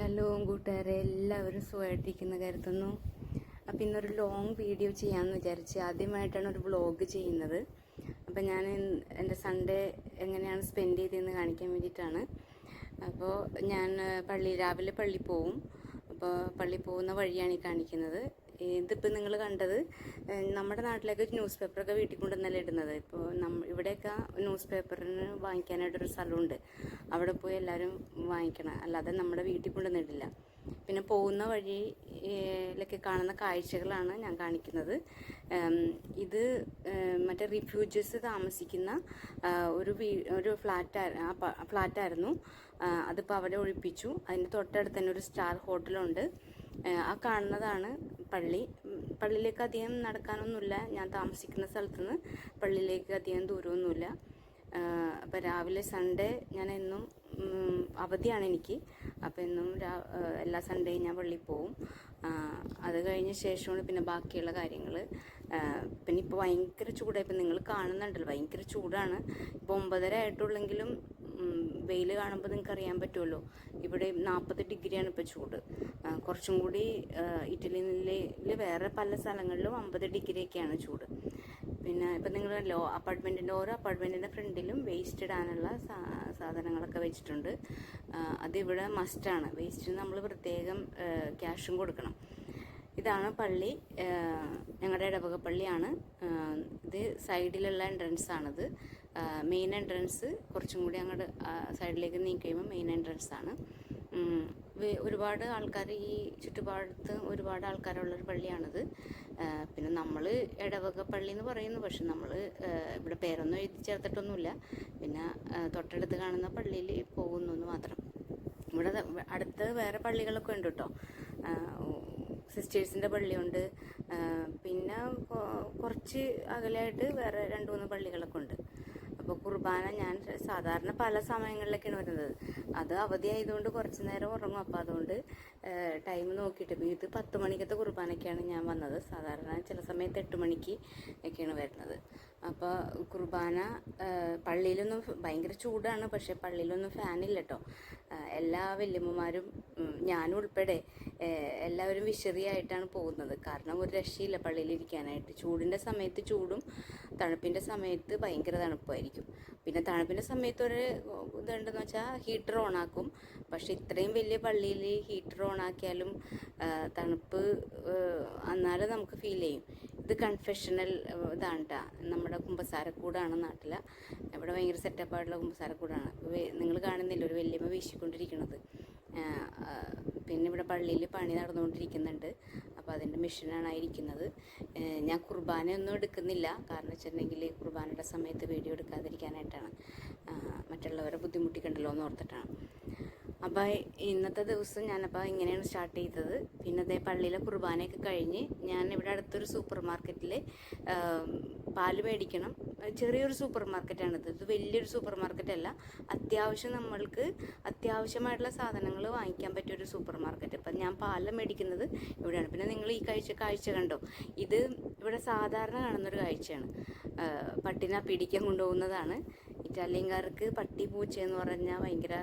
Hello കൂട്ടുകാരെ എല്ലാവരും സുഖമായിട്ടിരിക്കുന്ന കരുതുന്നു. അപ്പം ഇന്നൊരു ലോങ് വീഡിയോ ചെയ്യാമെന്ന് വിചാരിച്ച് ആദ്യമായിട്ടാണ് ഒരു വ്ളോഗ് ചെയ്യുന്നത്. അപ്പം ഞാൻ എന്റെ സൺഡേ എങ്ങനെയാണ് സ്പെൻഡ് ചെയ്തതെന്ന് കാണിക്കാൻ വേണ്ടിയിട്ടാണ്. അപ്പോൾ ഞാൻ പള്ളി രാവിലെ പള്ളി പോവും. അപ്പോൾ പള്ളി പോകുന്ന വഴിയാണ് ഈ കാണിക്കുന്നത്. ഇതിപ്പോൾ നിങ്ങൾ കണ്ടത് നമ്മുടെ നാട്ടിലേക്ക് ന്യൂസ് പേപ്പറൊക്കെ വീട്ടിൽ കൊണ്ടുവന്നല്ലേ ഇടുന്നത്. ഇപ്പോൾ നമ്മ ഇവിടെയൊക്കെ ന്യൂസ് പേപ്പറിന് വാങ്ങിക്കാനായിട്ടൊരു സ്ഥലമുണ്ട്. അവിടെ പോയി എല്ലാവരും വാങ്ങിക്കണം. അല്ലാതെ നമ്മുടെ വീട്ടിൽ കൊണ്ടുവന്നിട്ടില്ല. പിന്നെ പോകുന്ന വഴിയിലൊക്കെ കാണുന്ന കാഴ്ചകളാണ് ഞാൻ കാണിക്കുന്നത്. ഇത് മറ്റേ റിഫ്യൂജീസ് താമസിക്കുന്ന ഒരു വീ ഒരു ഫ്ലാറ്റ് ഫ്ലാറ്റായിരുന്നു. അതിപ്പോൾ അവിടെ ഒഴിപ്പിച്ചു. അതിന്റെ തൊട്ടടുത്ത് തന്നെ ഒരു സ്റ്റാർ ഹോട്ടലുണ്ട്. ആ, കാണുന്നതാണ് പള്ളി. പള്ളിയിലേക്ക് അധികം നടക്കാനൊന്നുമില്ല. ഞാൻ താമസിക്കുന്ന സ്ഥലത്തുനിന്ന് പള്ളിയിലേക്ക് അധികം ദൂരമൊന്നുമില്ല. അപ്പോൾ രാവിലെ സൺഡേ ഞാൻ എന്നും അവധിയാണ് എനിക്ക്. അപ്പോൾ എന്നും എല്ലാ സൺഡേയും ഞാൻ പള്ളിയിൽ പോവും അത് കഴിഞ്ഞ ശേഷമാണ് പിന്നെ ബാക്കിയുള്ള കാര്യങ്ങൾ. പിന്നെ ഇപ്പോൾ ഭയങ്കര ചൂടായി ഇപ്പം നിങ്ങൾ കാണുന്നുണ്ടല്ലോ ഭയങ്കര ചൂടാണ്. ഇപ്പോൾ ഒമ്പതര ആയിട്ടുള്ളെങ്കിലും വെയിൽ കാണുമ്പോൾ നിങ്ങൾക്ക് അറിയാൻ പറ്റുമല്ലോ ഇവിടെ നാൽപ്പത് ഡിഗ്രിയാണ് ഇപ്പോൾ ചൂട്. കുറച്ചും കൂടി ഇറ്റലിയിലെ വേറെ പല സ്ഥലങ്ങളിലും അമ്പത് ഡിഗ്രിയൊക്കെയാണ് ചൂട്. പിന്നെ ഇപ്പം നിങ്ങൾ ലോ അപ്പാർട്ട്മെന്റിന്റെ ഓരോ അപ്പാർട്ട്മെന്റിന്റെ ഫ്രണ്ടിലും വേസ്റ്റ് ഇടാനുള്ള സാധനങ്ങളൊക്കെ വെച്ചിട്ടുണ്ട്. അതിവിടെ മസ്റ്റാണ് വേസ്റ്റിന് നമ്മൾ പ്രത്യേകം ക്യാഷും കൊടുക്കണം. ഇതാണ് പള്ളി. ഞങ്ങളുടെ ഇടവക പള്ളിയാണ്. ഇത് സൈഡിലുള്ള എൻട്രൻസ് ആണിത്. മെയിൻ എൻട്രൻസ് കുറച്ചും കൂടി അങ്ങോട്ട് സൈഡിലേക്ക് നീക്കി കഴിയുമ്പോൾ മെയിൻ എൻട്രൻസ് ആണ്. ഒരുപാട് ആൾക്കാർ ഈ ചുറ്റുപാടത്ത് ഒരുപാട് ആൾക്കാരുള്ളൊരു പള്ളിയാണിത്. പിന്നെ നമ്മൾ ഇടവക പള്ളി എന്ന് പറയുന്നു. പക്ഷെ നമ്മൾ ഇവിടെ പേരൊന്നും എഴുതി ചേർത്തിട്ടൊന്നുമില്ല. പിന്നെ തൊട്ടടുത്ത് കാണുന്ന പള്ളിയിൽ പോകുന്നു എന്ന് മാത്രം. ഇവിടെ അടുത്ത് വേറെ പള്ളികളൊക്കെ ഉണ്ട് കേട്ടോ. സിസ്റ്റേഴ്സിന്റെ പള്ളിയുണ്ട്. പിന്നെ കുറച്ച് അകലെയായിട്ട് വേറെ രണ്ട് മൂന്ന് പള്ളികളൊക്കെ ഉണ്ട്. അപ്പോൾ കുർബാന ഞാൻ സാധാരണ പല സമയങ്ങളിലൊക്കെയാണ് വരുന്നത്. അത് അവധി ആയതുകൊണ്ട് കുറച്ച് നേരം ഉറങ്ങും. അപ്പോൾ അതുകൊണ്ട് ടൈം നോക്കിയിട്ട്. ഇത് പത്ത് മണിക്കത്തെ കുർബാനയ്ക്കാണ് ഞാൻ വന്നത്. സാധാരണ ചില സമയത്ത് എട്ട് മണിക്ക് ഒക്കെയാണ് വരുന്നത്. അപ്പോൾ കുർബാന പള്ളിയിലൊന്നും ഭയങ്കര ചൂടാണ്. പക്ഷേ പള്ളിയിലൊന്നും ഫാനില്ല കേട്ടോ എല്ലാ വല്യമ്മമാരും ഞാനും ഉൾപ്പെടെ എല്ലാവരും വിശറിയായിട്ടാണ് പോകുന്നത്. കാരണം ഒരു രക്ഷയില്ല പള്ളിയിലിരിക്കാനായിട്ട് ചൂടിന്റെ സമയത്ത് ചൂടും തണുപ്പിന്റെ സമയത്ത് ഭയങ്കര തണുപ്പായിരിക്കും. പിന്നെ തണുപ്പിന്റെ സമയത്ത് ഒരു ഇതുണ്ടെന്ന് വെച്ചാൽ ഹീറ്റർ ഓണാക്കും. പക്ഷേ ഇത്രയും വലിയ പള്ളിയിൽ ഹീറ്റർ ഓണാക്കിയാലും ആക്കിയാലും തണുപ്പ് എന്നാലും നമുക്ക് ഫീൽ ചെയ്യും. ഇത് കൺഫെഷണൽ ഇതാണ് നമ്മുടെ കുമ്പസാരക്കൂടാണ് നാട്ടിൽ ഇവിടെ ഭയങ്കര സെറ്റപ്പായിട്ടുള്ള കുമ്പസാരക്കൂടാണ്. നിങ്ങൾ കാണുന്നില്ല? ഒരു വലിയമ്മ വീശിക്കൊണ്ടിരിക്കുന്നത് പിന്നെ ഇവിടെ പള്ളിയിൽ പണി നടന്നുകൊണ്ടിരിക്കുന്നുണ്ട്. അപ്പോൾ അതിന്റെ മെഷീനാണ് ഇരിക്കുന്നത് ഞാൻ കുർബാനയൊന്നും എടുക്കുന്നില്ല. കാരണം വെച്ചിട്ടുണ്ടെങ്കിൽ കുർബാനയുടെ സമയത്ത് വീഡിയോ എടുക്കാതിരിക്കാനായിട്ടാണ്. മറ്റുള്ളവരെ ബുദ്ധിമുട്ടിക്കണ്ടല്ലോ എന്ന് ഓർത്തിട്ടാണ്. അപ്പോൾ ഇന്നത്തെ ദിവസം ഞാനപ്പോൾ ഇങ്ങനെയാണ് സ്റ്റാർട്ട് ചെയ്തത്. പിന്നെ അതേ പള്ളിയിലെ കുർബാനയൊക്കെ കഴിഞ്ഞ് ഞാൻ ഇവിടെ അടുത്തൊരു സൂപ്പർ മാർക്കറ്റിൽ പാൽ മേടിക്കണം. ചെറിയൊരു സൂപ്പർ മാർക്കറ്റാണിത് ഇത്. വലിയൊരു സൂപ്പർ മാർക്കറ്റല്ല. അത്യാവശ്യം നമ്മൾക്ക് അത്യാവശ്യമായിട്ടുള്ള സാധനങ്ങൾ വാങ്ങിക്കാൻ പറ്റിയ ഒരു സൂപ്പർ മാർക്കറ്റ് അപ്പം ഞാൻ പാലം മേടിക്കുന്നത് ഇവിടെയാണ്. പിന്നെ നിങ്ങൾ ഈ കാഴ്ച കാഴ്ച കണ്ടോ? ഇത് ഇവിടെ സാധാരണ കാണുന്നൊരു കാഴ്ചയാണ്. പട്ടിനെ പിടിക്കാൻ കൊണ്ടുപോകുന്നതാണ്. ഇറ്റാലിയൻകാർക്ക് പട്ടി പൂച്ച എന്ന് പറഞ്ഞാൽ ഭയങ്കര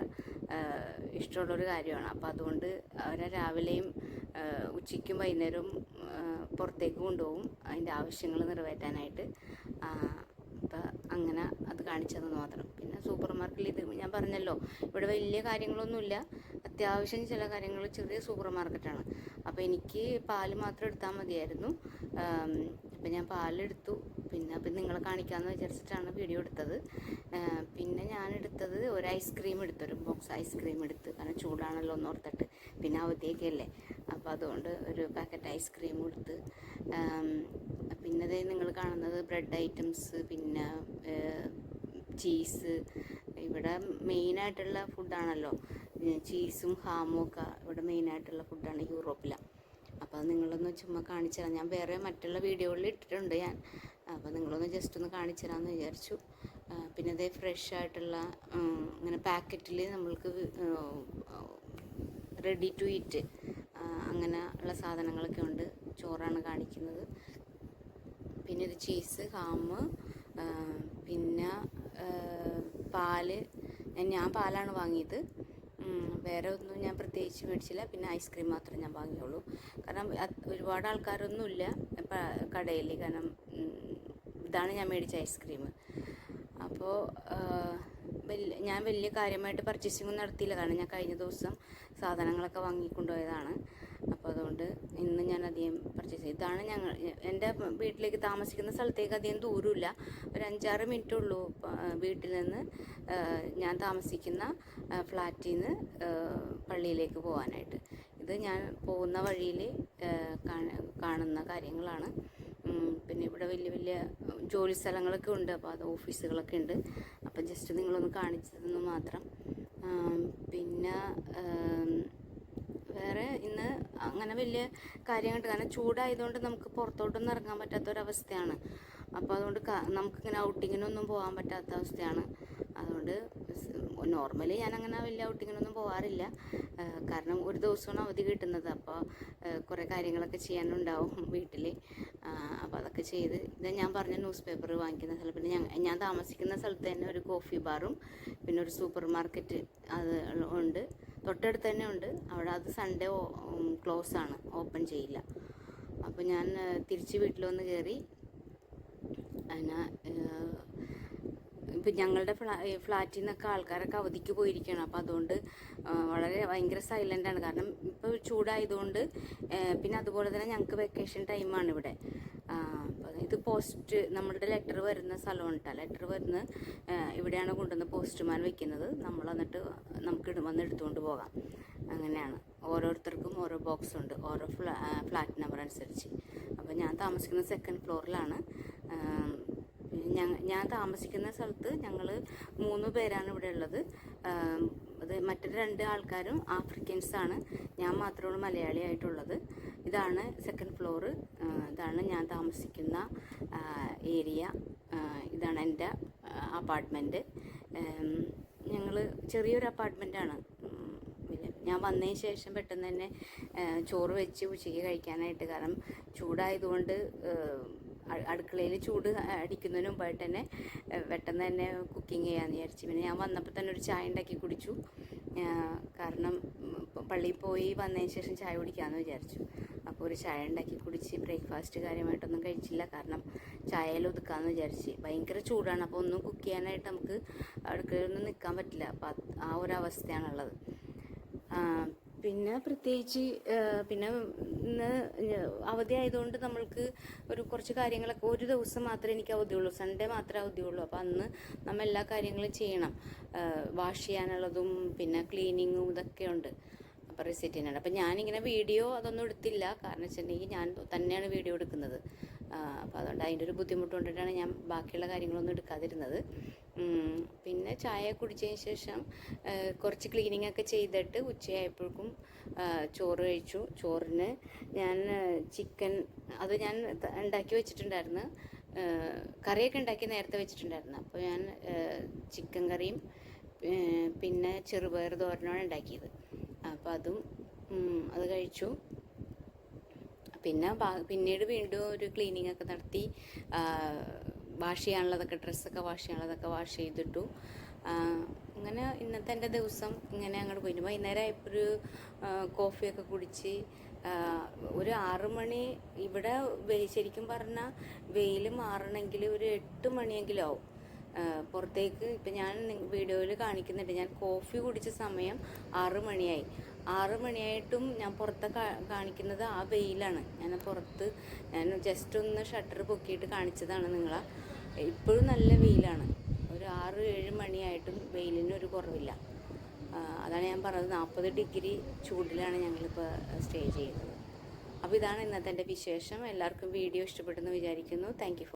ഇഷ്ടമുള്ളൊരു കാര്യമാണ്. അപ്പോൾ അതുകൊണ്ട് അവരെ രാവിലെയും ഉച്ചയ്ക്കും വൈകുന്നേരവും പുറത്തേക്ക് കൊണ്ടുപോകും. അതിന്റെ ആവശ്യങ്ങൾ നിറവേറ്റാനായിട്ട്. അപ്പം അങ്ങനെ അത് കാണിച്ചതെന്ന് മാത്രം. പിന്നെ സൂപ്പർ മാർക്കറ്റിൽ ഇത് ഞാൻ പറഞ്ഞല്ലോ ഇവിടെ വലിയ കാര്യങ്ങളൊന്നുമില്ല. അത്യാവശ്യം ചില കാര്യങ്ങൾ ചെറിയ സൂപ്പർ മാർക്കറ്റാണ്. അപ്പോൾ എനിക്ക് പാൽ മാത്രം എടുത്താൽ മതിയായിരുന്നു. അപ്പം ഞാൻ പാലെടുത്തു. പിന്നെ അപ്പം നിങ്ങൾ കാണിക്കാമെന്ന് വിചാരിച്ചിട്ടാണ് വീഡിയോ എടുത്തത്. പിന്നെ ഞാൻ എടുത്തത് ഒരു ഐസ്ക്രീം എടുത്തു. ഒരു ബോക്സ് ഐസ്ക്രീം എടുത്ത്. കാരണം ചൂടാണല്ലോ ഒന്ന് ഓർത്തിട്ട് പിന്നെ അവധിയൊക്കെയല്ലേ. അപ്പോൾ അതുകൊണ്ട് ഒരു പാക്കറ്റ് ഐസ്ക്രീം എടുത്ത് പിന്നെ ദേ നിങ്ങൾ കാണുന്നത് ബ്രെഡ് ഐറ്റംസ് പിന്നെ ചീസ്. ഇവിടെ മെയിനായിട്ടുള്ള ഫുഡാണല്ലോ ചീസും ഹാമും ഒക്കെ ഇവിടെ മെയിനായിട്ടുള്ള ഫുഡാണ് യൂറോപ്പിലാണ് അപ്പോൾ അത് നിങ്ങളൊന്ന് ചുമ്മാ കാണിച്ചു തരാം. ഞാൻ വേറെ മറ്റുള്ള വീഡിയോകളിൽ ഇട്ടിട്ടുണ്ട് ഞാൻ. അപ്പോൾ നിങ്ങളൊന്ന് ജസ്റ്റ് ഒന്ന് കാണിച്ചു തരാമെന്ന് വിചാരിച്ചു. പിന്നെ അതേ ഫ്രഷ് ആയിട്ടുള്ള ഇങ്ങനെ പാക്കറ്റിൽ നമ്മൾക്ക് റെഡി ടു ഈറ്റ് അങ്ങനെ ഉള്ള സാധനങ്ങളൊക്കെ ഉണ്ട്. ചോറാണ് കാണിക്കുന്നത്. പിന്നെ ഒരു ചീസ് ഹാമ് പിന്നെ പാൽ. ഞാൻ പാലാണ് വാങ്ങിയത്. വേറെ ഒന്നും ഞാൻ പ്രത്യേകിച്ച് മേടിച്ചില്ല. പിന്നെ ഐസ്ക്രീം മാത്രമേ ഞാൻ വാങ്ങിയുള്ളൂ. കാരണം ഒരുപാട് ആൾക്കാരൊന്നുമില്ല കടയിൽ കാരണം ഇതാണ് ഞാൻ മേടിച്ച ഐസ്ക്രീം അപ്പോൾ വലിയ ഞാൻ വലിയ കാര്യമായിട്ട് പർച്ചേസിംഗ് ഒന്നും നടത്തിയില്ല. കാരണം ഞാൻ കഴിഞ്ഞ ദിവസം സാധനങ്ങളൊക്കെ വാങ്ങിക്കൊണ്ടുപോയതാണ്. അപ്പോൾ അതുകൊണ്ട് ഇന്ന് ഞാൻ അധികം പർച്ചേസ് ചെയ്തു ഇതാണ് ഞങ്ങൾ എന്റെ വീട്ടിലേക്ക് താമസിക്കുന്ന സ്ഥലത്തേക്ക് അധികം ദൂരമില്ല. ഒരു അഞ്ചാറ് മിനിറ്റ് ഉള്ളൂ വീട്ടിൽ നിന്ന് ഞാൻ താമസിക്കുന്ന ഫ്ലാറ്റിൽ നിന്ന് പള്ളിയിലേക്ക് പോകാനായിട്ട്. ഇത് ഞാൻ പോകുന്ന വഴിയിൽ കാണുന്ന കാര്യങ്ങളാണ്. പിന്നെ ഇവിടെ വലിയ വലിയ ജോലി സ്ഥലങ്ങളൊക്കെ ഉണ്ട്. അപ്പോൾ അത് ഓഫീസുകളൊക്കെ ഉണ്ട്. അപ്പം ജസ്റ്റ് നിങ്ങളൊന്ന് കാണിച്ചതെന്ന് മാത്രം. പിന്നെ വേറെ ഇന്ന് അങ്ങനെ വലിയ കാര്യമായിട്ട് കാരണം ചൂടായതുകൊണ്ട് നമുക്ക് പുറത്തോട്ടൊന്നും ഇറങ്ങാൻ പറ്റാത്തൊരവസ്ഥയാണ് അപ്പോൾ അതുകൊണ്ട് നമുക്കിങ്ങനെ ഔട്ടിങ്ങിനൊന്നും പോകാൻ പറ്റാത്ത അവസ്ഥയാണ്. അതുകൊണ്ട് നോർമലി ഞാൻ അങ്ങനെ വലിയ ഔട്ടിങ്ങിനൊന്നും പോകാറില്ല കാരണം ഒരു ദിവസമാണ് അവധി കിട്ടുന്നത്. അപ്പോൾ കുറേ കാര്യങ്ങളൊക്കെ ചെയ്യാനുണ്ടാവും വീട്ടിൽ അപ്പോൾ അതൊക്കെ ചെയ്ത് ഇത് ഞാൻ പറഞ്ഞ ന്യൂസ് പേപ്പർ വാങ്ങിക്കുന്ന സ്ഥലം. പിന്നെ ഞാൻ ഞാൻ താമസിക്കുന്ന സ്ഥലത്ത് തന്നെ ഒരു കോഫി ബാറും പിന്നെ ഒരു സൂപ്പർ മാർക്കറ്റ് അത് ഉണ്ട്. തൊട്ടടുത്ത് തന്നെ ഉണ്ട്. അവിടെ അത് സൺഡേ ക്ലോസ് ആണ്. ഓപ്പൺ ചെയ്യില്ല. അപ്പോൾ ഞാൻ തിരിച്ച് വീട്ടിൽ വന്ന് കയറി അതിന് ഇപ്പം ഞങ്ങളുടെ ഫ്ലാ ഫ്ലാറ്റിൽ നിന്നൊക്കെ ആൾക്കാരൊക്കെ അവധിക്ക് പോയിരിക്കുകയാണ് അപ്പോൾ അതുകൊണ്ട് വളരെ ഭയങ്കര സൈലന്റാണ് കാരണം ഇപ്പോൾ ചൂടായതുകൊണ്ട് പിന്നെ അതുപോലെ തന്നെ ഞങ്ങൾക്ക് വെക്കേഷൻ ടൈമാണ് ഇവിടെ. ഇത് പോസ്റ്റ് നമ്മളുടെ ലെറ്റർ വരുന്ന സ്ഥലമാണ് കേട്ടോ ലെറ്റർ വരുന്ന ഇവിടെയാണ് കൊണ്ടുവന്ന് പോസ്റ്റ്മാൻ വെക്കുന്നത്. നമ്മൾ എന്നിട്ട് നമുക്ക് വന്ന് എടുത്തുകൊണ്ട് പോകാം. അങ്ങനെയാണ്. ഓരോരുത്തർക്കും ഓരോ ബോക്സ് ഉണ്ട്. ഓരോ ഫ്ലാ ഫ്ലാറ്റ് നമ്പർ അനുസരിച്ച്. അപ്പോൾ ഞാൻ താമസിക്കുന്ന സെക്കൻഡ് ഫ്ലോറിലാണ് ഞാൻ താമസിക്കുന്ന സ്ഥലത്ത് ഞങ്ങൾ മൂന്ന് പേരാണ് ഇവിടെ ഉള്ളത്. അത് മറ്റു രണ്ട് ആൾക്കാരും ആഫ്രിക്കൻസ് ആണ്. ഞാൻ മാത്രമാണ് മലയാളി ആയിട്ടുള്ളത്. ഇതാണ് സെക്കൻഡ് ഫ്ലോറ് ഇതാണ് ഞാൻ താമസിക്കുന്ന ഏരിയ ഇതാണ് എന്റെ അപ്പാർട്ട്മെന്റ് ഞങ്ങൾ ചെറിയൊരു അപ്പാർട്ട്മെന്റാണ് ഞാൻ വന്നതിന് ശേഷം പെട്ടെന്ന് തന്നെ ചോറ് വെച്ച് ഉച്ചയ്ക്ക് കഴിക്കാനായിട്ട് കാരണം ചൂടായതുകൊണ്ട് അടുക്കളയിൽ ചൂട് അടിക്കുന്നതിന് മുമ്പായിട്ട് തന്നെ പെട്ടെന്ന് തന്നെ കുക്കിംഗ് ചെയ്യാമെന്ന് വിചാരിച്ചു. പിന്നെ ഞാൻ വന്നപ്പോൾ തന്നെ ഒരു ചായ ഉണ്ടാക്കി കുടിച്ചു. കാരണം പള്ളിയിൽ പോയി വന്നതിന് ശേഷം ചായ കുടിക്കാമെന്ന് വിചാരിച്ചു. അപ്പോൾ ഒരു ചായ ഉണ്ടാക്കി കുടിച്ച് ബ്രേക്ക്ഫാസ്റ്റ് കാര്യമായിട്ടൊന്നും കഴിച്ചില്ല. കാരണം ചായയിൽ ഒതുക്കാമെന്ന് വിചാരിച്ച്. ഭയങ്കര ചൂടാണ്. അപ്പോൾ ഒന്നും കുക്ക് ചെയ്യാനായിട്ട് നമുക്ക് അടുക്കളയിലൊന്നും നിൽക്കാൻ പറ്റില്ല. അപ്പോൾ ആ ഒരു അവസ്ഥയാണുള്ളത്. പിന്നെ പ്രത്യേകിച്ച് പിന്നെ ഇന്ന് അവധി ആയതുകൊണ്ട് നമ്മൾക്ക് ഒരു കുറച്ച് കാര്യങ്ങളൊക്കെ ഒരു ദിവസം മാത്രമേ എനിക്ക് അവധിയുള്ളൂ. സൺഡേ മാത്രമേ അവധിയുള്ളൂ. അപ്പോൾ അന്ന് നമ്മൾ എല്ലാ കാര്യങ്ങളും ചെയ്യണം. വാഷ് ചെയ്യാനുള്ളതും പിന്നെ ക്ലീനിങ്ങും ഇതൊക്കെ ഉണ്ട്. അപ്പോൾ റിസീറ്റ് ചെയ്യാനുണ്ട് അപ്പോൾ ഞാനിങ്ങനെ വീഡിയോ അതൊന്നും എടുത്തില്ല. കാരണം വെച്ചിട്ടുണ്ടെങ്കിൽ ഞാൻ തന്നെയാണ് വീഡിയോ എടുക്കുന്നത്. അപ്പോൾ അതുകൊണ്ട് അതിന്റെ ഒരു ബുദ്ധിമുട്ട് കൊണ്ടിട്ടാണ് ഞാൻ ബാക്കിയുള്ള കാര്യങ്ങളൊന്നും എടുക്കാതിരുന്നത്. പിന്നെ ചായ കുടിച്ചതിന് ശേഷം കുറച്ച് ക്ലീനിങ് ഒക്കെ ചെയ്തിട്ട് ഉച്ചയായപ്പോഴേക്കും ചോറ് കഴിച്ചു. ചോറിന് ഞാൻ ചിക്കൻ അത് ഞാൻ ഉണ്ടാക്കി വെച്ചിട്ടുണ്ടായിരുന്നു. കറിയൊക്കെ ഉണ്ടാക്കി നേരത്തെ വെച്ചിട്ടുണ്ടായിരുന്നു. അപ്പോൾ ഞാൻ ചിക്കൻ കറിയും പിന്നെ ചെറുപയർ തോരനാണ് ഉണ്ടാക്കിയത്. അപ്പോൾ അതും അത് കഴിച്ചു. പിന്നെ പിന്നീട് വീണ്ടും ഒരു ക്ലീനിങ് ഒക്കെ നടത്തി വാഷ് ചെയ്യാനുള്ളതൊക്കെ ഡ്രസ്സൊക്കെ വാഷ് ചെയ്യാനുള്ളതൊക്കെ വാഷ് ചെയ്തിട്ടു. അങ്ങനെ ഇന്നത്തെ എന്റെ ദിവസം ഇങ്ങനെ അങ്ങോട്ട് പോയി. വൈകുന്നേരം ആയപ്പോൾ ഒരു കോഫിയൊക്കെ കുടിച്ച് ഒരു ആറ് മണി ഇവിടെ ശരിക്കും പറഞ്ഞാൽ വെയിൽ മാറണമെങ്കിൽ ഒരു എട്ട് മണിയെങ്കിലും ആവും. പുറത്തേക്ക് ഇപ്പം ഞാൻ വീഡിയോയിൽ കാണിക്കുന്നുണ്ട്. ഞാൻ കോഫി കുടിച്ച സമയം ആറ് മണിയായി. ആറ് മണിയായിട്ടും ഞാൻ പുറത്തെ കാണിക്കുന്നത് ആ വെയിലാണ്. ഞാൻ പുറത്ത് ഞാൻ ജസ്റ്റ് ഒന്ന് ഷട്ടർ പൊക്കിയിട്ട് കാണിച്ചതാണ് നിങ്ങളെ. ഇപ്പോഴും നല്ല വെയിലാണ്. ഒരു ആറ് ഏഴ് മണിയായിട്ടും വെയിലിന് ഒരു കുറവില്ല. അതാണ് ഞാൻ പറഞ്ഞത്. നാൽപ്പത് ഡിഗ്രി ചൂടിലാണ് ഞങ്ങളിപ്പോൾ സ്റ്റേ ചെയ്യുന്നത്. അപ്പോൾ ഇതാണ് ഇന്നത്തെ എന്റെ വിശേഷം. എല്ലാവർക്കും വീഡിയോ ഇഷ്ടപ്പെട്ടെന്ന് വിചാരിക്കുന്നു. താങ്ക്